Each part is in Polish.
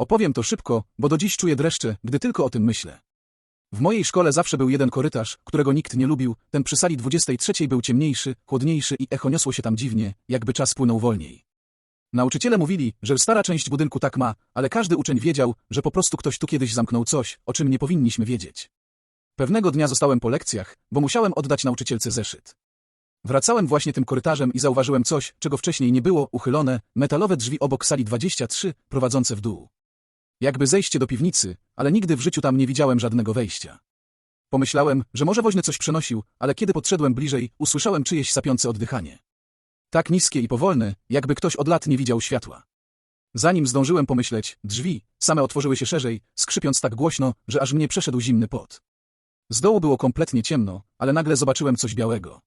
Opowiem to szybko, bo do dziś czuję dreszcze, gdy tylko o tym myślę. W mojej szkole zawsze był jeden korytarz, którego nikt nie lubił, ten przy sali 23 był ciemniejszy, chłodniejszy i echo niosło się tam dziwnie, jakby czas płynął wolniej. Nauczyciele mówili, że stara część budynku tak ma, ale każdy uczeń wiedział, że po prostu ktoś tu kiedyś zamknął coś, o czym nie powinniśmy wiedzieć. Pewnego dnia zostałem po lekcjach, bo musiałem oddać nauczycielce zeszyt. Wracałem właśnie tym korytarzem i zauważyłem coś, czego wcześniej nie było, uchylone, metalowe drzwi obok sali 23, prowadzące w dół. Jakby zejście do piwnicy, ale nigdy w życiu tam nie widziałem żadnego wejścia. Pomyślałem, że może woźny coś przenosił, ale kiedy podszedłem bliżej, usłyszałem czyjeś sapiące oddychanie. Tak niskie i powolne, jakby ktoś od lat nie widział światła. Zanim zdążyłem pomyśleć, drzwi, same otworzyły się szerzej, skrzypiąc tak głośno, że aż mnie przeszedł zimny pot. Z dołu było kompletnie ciemno, ale nagle zobaczyłem coś białego.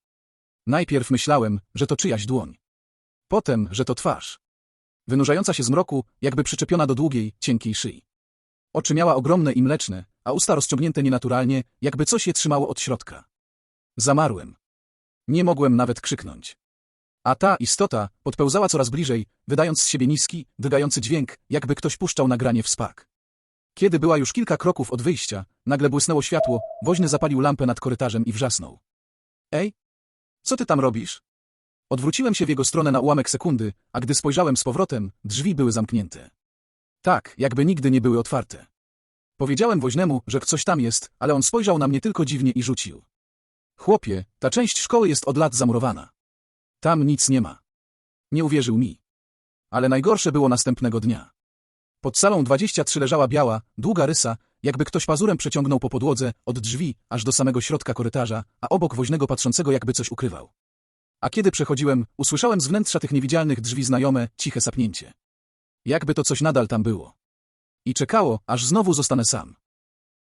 Najpierw myślałem, że to czyjaś dłoń. Potem, że to twarz. Wynurzająca się z mroku, jakby przyczepiona do długiej, cienkiej szyi. Oczy miała ogromne i mleczne, a usta rozciągnięte nienaturalnie, jakby coś je trzymało od środka. Zamarłem. Nie mogłem nawet krzyknąć. A ta istota podpełzała coraz bliżej, wydając z siebie niski, drgający dźwięk, jakby ktoś puszczał nagranie w spak. Kiedy była już kilka kroków od wyjścia, nagle błysnęło światło, woźny zapalił lampę nad korytarzem i wrzasnął. Ej? Co ty tam robisz? Odwróciłem się w jego stronę na ułamek sekundy, a gdy spojrzałem z powrotem, drzwi były zamknięte. Tak, jakby nigdy nie były otwarte. Powiedziałem woźnemu, że coś tam jest, ale on spojrzał na mnie tylko dziwnie i rzucił. Chłopie, ta część szkoły jest od lat zamurowana. Tam nic nie ma. Nie uwierzył mi. Ale najgorsze było następnego dnia. Pod salą 23 leżała biała, długa rysa, jakby ktoś pazurem przeciągnął po podłodze, od drzwi, aż do samego środka korytarza, a obok woźnego patrzącego jakby coś ukrywał. A kiedy przechodziłem, usłyszałem z wnętrza tych niewidzialnych drzwi znajome, ciche sapnięcie. Jakby to coś nadal tam było. I czekało, aż znowu zostanę sam.